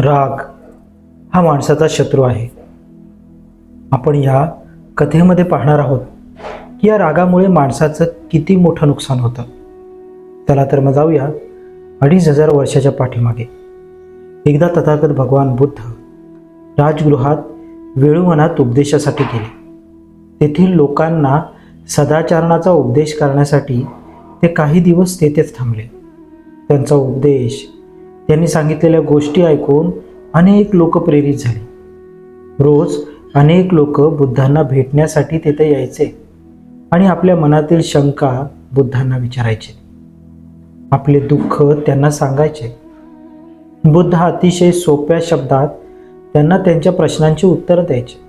राग हा माणसाचा शत्रू आहे. आपण या कथेमध्ये पाहणार आहोत की या रागामुळे माणसाचं किती मोठं नुकसान होतं. चला तर मग जाऊया अडीच हजार वर्षाच्या पाठीमागे. एकदा तथागत भगवान बुद्ध राजगृहात वेळुवनात उपदेशासाठी गेले. तेथील लोकांना सदाचरणाचा उपदेश करण्यासाठी ते काही दिवस तेथेच थांबले. त्यांचा उपदेश त्यांनी सांगितलेल्या गोष्टी ऐकून अनेक लोक प्रेरित झाले. रोज अनेक लोक बुद्धांना भेटण्यासाठी तेथे यायचे आणि आपल्या मनातील शंका बुद्धांना विचारायचे. आपले दुःख त्यांना सांगायचे. बुद्ध अतिशय सोप्या शब्दात त्यांना त्यांच्या प्रश्नांची उत्तरं द्यायचे.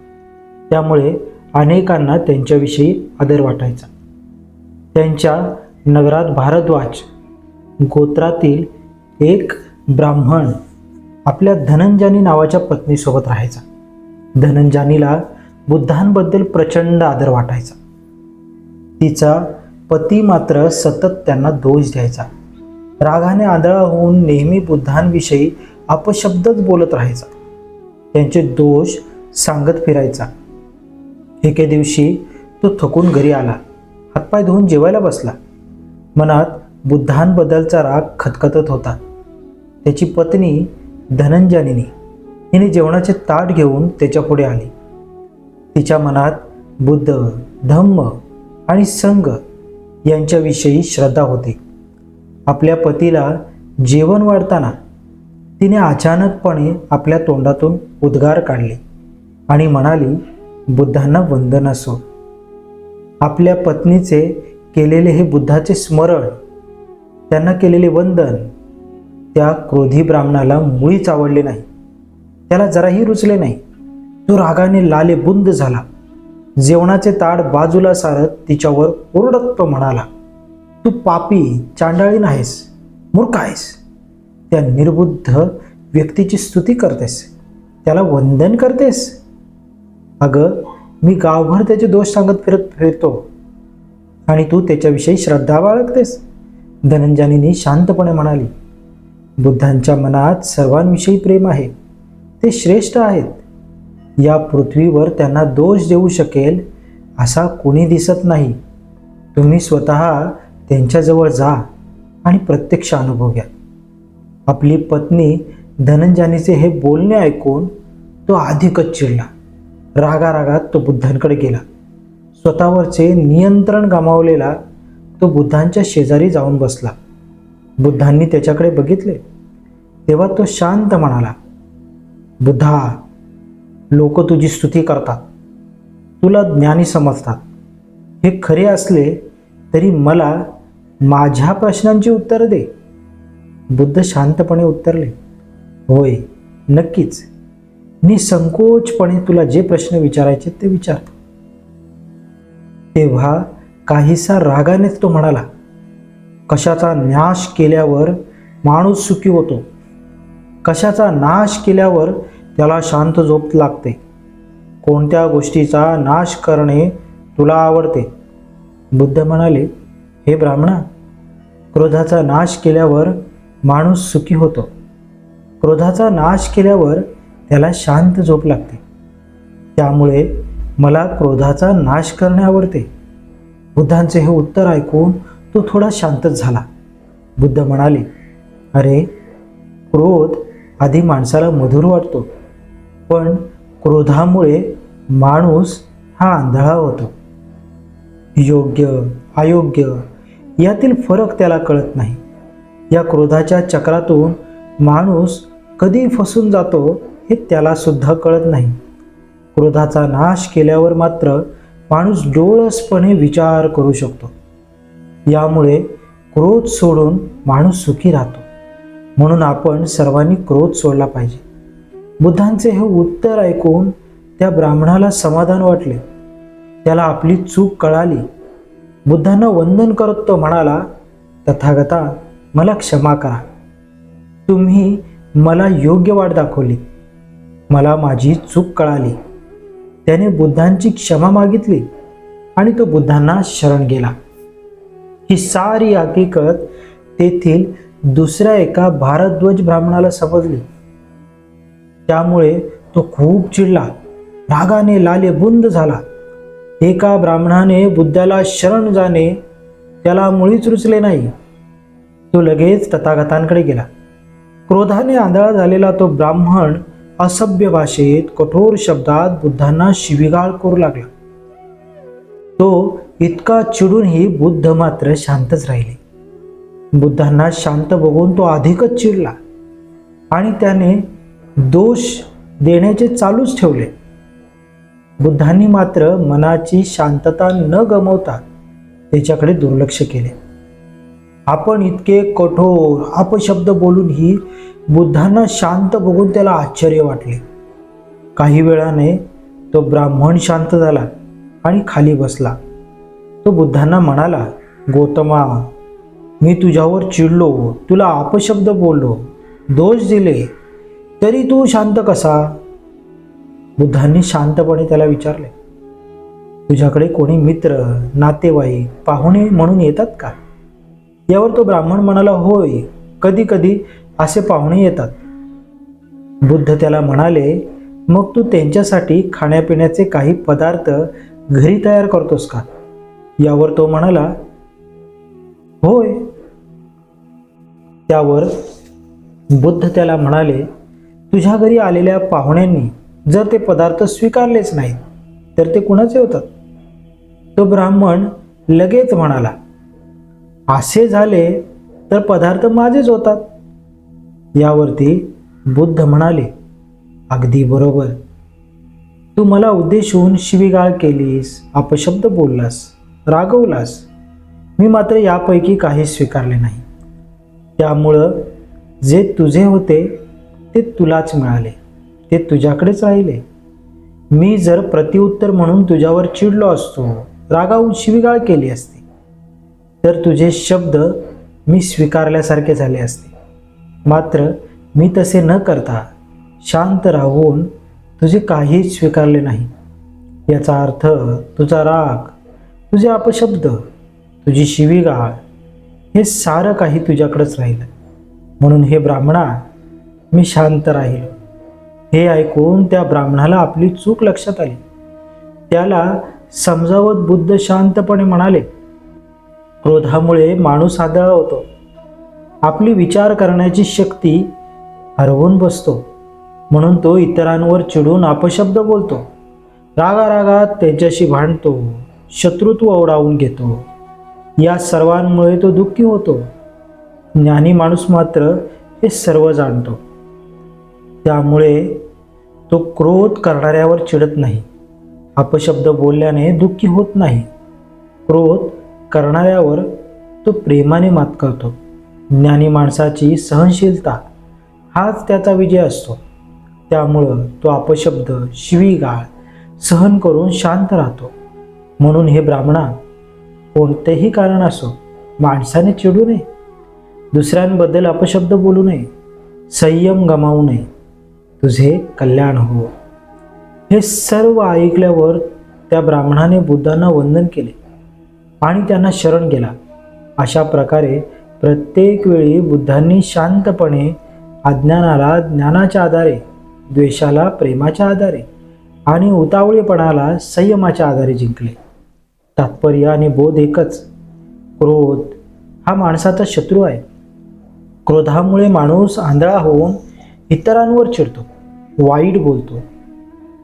त्यामुळे अनेकांना त्यांच्याविषयी आदर वाटायचा. त्यांच्या नगरात भारद्वाज गोत्रातील एक ब्राह्मण आपल्या धनंजानी नावाच्या पत्नीसोबत राहायचा. धनंजानीला बुद्धांबद्दल प्रचंड आदर वाटायचा. तिचा पती मात्र सतत त्यांना दोष द्यायचा. रागाने आंधळा होऊन नेहमी बुद्धांविषयी अपशब्दच बोलत राहायचा. त्यांचे दोष सांगत फिरायचा. एके दिवशी तो थकून घरी आला. हातपाय धुवून जेवायला बसला. मनात बुद्धांबद्दलचा राग खतखतत होता. त्याची पत्नी धनंजनीनी हिने जेवणाचे ताट घेऊन त्याच्यापुढे आली. तिच्या मनात बुद्ध धम्म आणि संघ यांच्याविषयी श्रद्धा होती. आपल्या पतीला जेवण वाढताना तिने अचानकपणे आपल्या तोंडातून उद्गार काढले आणि म्हणाली बुद्धांना वंदन असो आपल्या पत्नीचे केलेले हे बुद्धाचे स्मरण त्यांना केलेले वंदन त्या क्रोधी ब्राह्मणाला मुळीच आवडले नाही. त्याला जराही रुचले नाही. तो रागाने लाले बुंद झाला. जेवणाचे ताड बाजूला सारत तिच्यावर ओरडत्व म्हणाला तू पापी चांडाळी नाहीस मूर्ख आहेस. त्या निर्बुद्ध व्यक्तीची स्तुती करतेस. त्याला वंदन करतेस. अगं मी गावभर त्याचे दोष सांगत फिरत फिरतो आणि तू त्याच्याविषयी श्रद्धा बाळगतेस. धनंजनीनी शांतपणे म्हणाली बुद्धांच्या मनात सर्वांविषयी प्रेम आहे. ते श्रेष्ठ आहेत. या पृथ्वीवर त्यांना दोष देऊ शकेल असा कोणी दिसत नाही. तुम्ही स्वतः त्यांच्याजवळ जा आणि प्रत्यक्ष अनुभव घ्या. आपली पत्नी धनंजानीचे हे बोलणे ऐकून तो अधिकच चिडला. रागारागात तो बुद्धांकडे गेला. स्वतःवरचे नियंत्रण गमावलेला तो बुद्धांच्या शेजारी जाऊन बसला. बुद्धांनी त्याच्याकडे बघितले. तेव्हा तो शांत म्हणाला बुद्धा लोक तुझी स्तुती करतात. तुला ज्ञानी समजतात. हे खरे असले तरी मला माझ्या प्रश्नांची उत्तरं दे. बुद्ध शांतपणे उत्तरले होय नक्कीच. मी संकोचपणे तुला जे प्रश्न विचारायचे ते विचार तेव्हा काहीसा रागानेच तो म्हणाला कशाचा नाश केल्यावर माणूस सुखी होतो? कशाचा नाश केल्यावर त्याला शांत झोप लागते? कोणत्या गोष्टीचा नाश करणे तुला आवडते? बुद्ध म्हणाले हे ब्राह्मणा क्रोधाचा नाश केल्यावर माणूस सुखी होतो. क्रोधाचा नाश केल्यावर त्याला शांत झोप लागते. त्यामुळे मला क्रोधाचा नाश करणे आवडते. बुद्धांचे हे उत्तर ऐकून तो थोडा शांतच झाला. बुद्ध म्हणाले अरे क्रोध आधी माणसाला मधुर वाटतो पण क्रोधामुळे माणूस हा आंधळा होतो. योग्य अयोग्य यातील फरक त्याला कळत नाही. या क्रोधाच्या चक्रातून माणूस कधी फसून जातो हे त्याला सुद्धा कळत नाही. क्रोधाचा नाश केल्यावर मात्र माणूस डोळसपणे विचार करू शकतो. यामुळे क्रोध सोडून माणूस सुखी राहतो. म्हणून आपण सर्वांनी क्रोध सोडला पाहिजे. बुद्धांचे हे उत्तर ऐकून त्या ब्राह्मणाला समाधान वाटले. त्याला आपली चूक कळाली. बुद्धांना वंदन करत तो म्हणाला तथागता मला क्षमा करा. तुम्ही मला योग्य वाट दाखवली. मला माझी चूक कळाली. त्याने बुद्धांची क्षमा मागितली आणि तो बुद्धांना शरण गेला. ही सारी हकीकत तेथील दुसऱ्या एका भारतध्वज ब्राह्मणाला समजली. त्यामुळे तो खूप चिडला. रागाने लाले बुंद झाला. एका ब्राह्मणाने बुद्धाला शरण जाणे त्याला मुळीच रुचले नाही. तो लगेच तथागतांकडे गेला. क्रोधाने आंधळा झालेला तो ब्राह्मण असभ्य भाषेत कठोर शब्दात बुद्धांना शिविगाळ करू लागला. तो इतका चिडूनही बुद्ध मात्र शांतच राहिले. बुद्धांना शांत बघून तो अधिकच चिडला आणि त्याने दोष देण्याचे चालूच ठेवले. बुद्धांनी मात्र मनाची शांतता न गमवता त्याच्याकडे दुर्लक्ष केले. आपण इतके कठोर अपशब्द बोलूनही बुद्धांना शांत बघून त्याला आश्चर्य वाटले. काही वेळाने तो ब्राह्मण शांत झाला आणि खाली बसला. तो बुद्धांना म्हणाला गौतमा मी तुझ्यावर चिडलो तुला अपशब्द बोललो. दोष दिले तरी तू शांत कसा? बुद्धांनी शांतपणे त्याला विचारले तुझ्याकडे कोणी मित्र नातेवाईक पाहुणे म्हणून येतात का? यावर तो ब्राह्मण म्हणाला होय कधी कधी असे पाहुणे येतात. बुद्ध त्याला म्हणाले मग तू त्यांच्यासाठी खाण्यापिण्याचे काही पदार्थ घरी तयार करतोस का? यावर तो म्हणाला होय. त्यावर बुद्ध त्याला म्हणाले तुझ्या घरी आलेल्या पाहुण्यांनी जर ते पदार्थ स्वीकारलेच नाहीत तर ते कुणाचे होतात? तो ब्राह्मण लगेच म्हणाला असे झाले तर पदार्थ माझेच होतात. यावरती बुद्ध म्हणाले अगदी बरोबर. तू मला उद्देशून शिवीगाळ केलीस अपशब्द बोललास. रागवलास. मी मात्र यापैकी काही स्वीकारले नाही. त्यामुळं जे तुझे होते ते तुलाच मिळाले. ते तुझ्याकडेच राहिले. मी जर प्रतिउत्तर म्हणून तुझ्यावर चिडलो असतो रागावून शिविगाळ केली असती तर तुझे शब्द मी स्वीकारल्यासारखे झाले असते. मात्र मी तसे न करता शांत राहून तुझे काहीच स्वीकारले नाही. याचा अर्थ तुझा राग तुझे अपशब्द तुझी शिवीगाळ हे सारं काही तुझ्याकडंच राहिलं. म्हणून हे ब्राह्मणा मी शांत राहिलो. हे ऐकून त्या ब्राह्मणाला आपली चूक लक्षात आली. त्याला समजावत बुद्ध शांतपणे म्हणाले क्रोधामुळे माणूस आदळा होतो. आपली विचार करण्याची शक्ती हरवून बसतो. म्हणून तो इतरांवर चिडून अपशब्द बोलतो. रागारागात त्यांच्याशी भांडतो. शत्रुत्व ओढावून घेतो. या सर्वांमुळे तो दुःखी होतो. ज्ञानी माणूस मात्र हे सर्व जाणतो. त्यामुळे तो क्रोध करणाऱ्यावर चिडत नाही. अपशब्द बोलल्याने दुःखी होत नाही. क्रोध करणाऱ्यावर तो प्रेमाने मात करतो. ज्ञानी माणसाची सहनशीलता हाच त्याचा विजय असतो. त्यामुळं तो अपशब्द शिवीगाळ सहन करून शांत राहतो. म्हणून हे ब्राह्मणा कोणतेही कारण असो माणसाने चिडू नये. दुसऱ्यांबद्दल अपशब्द बोलू नये. संयम गमावू नये. तुझे कल्याण हो. हे सर्व ऐकल्यावर त्या ब्राह्मणाने बुद्धांना वंदन केले आणि त्यांना शरण गेला. अशा प्रकारे प्रत्येक वेळी बुद्धांनी शांतपणे अज्ञानाला ज्ञानाच्या आधारे द्वेषाला प्रेमाच्या आधारे आणि उतावळीपणाला संयमाच्या आधारे जिंकले. तात्पर्य आणि बोध एकच. क्रोध हा माणसाचा शत्रू आहे. क्रोधामुळे माणूस आंधळा होऊन इतरांवर चिडतो वाईट बोलतो.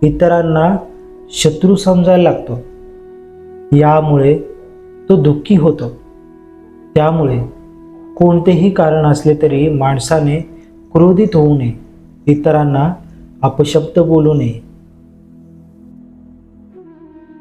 इतरांना शत्रू समजायला लागतो. यामुळे तो दुःखी होतो. त्यामुळे कोणतेही कारण असले तरी माणसाने क्रोधित होऊ नये. इतरांना अपशब्द बोलू नये.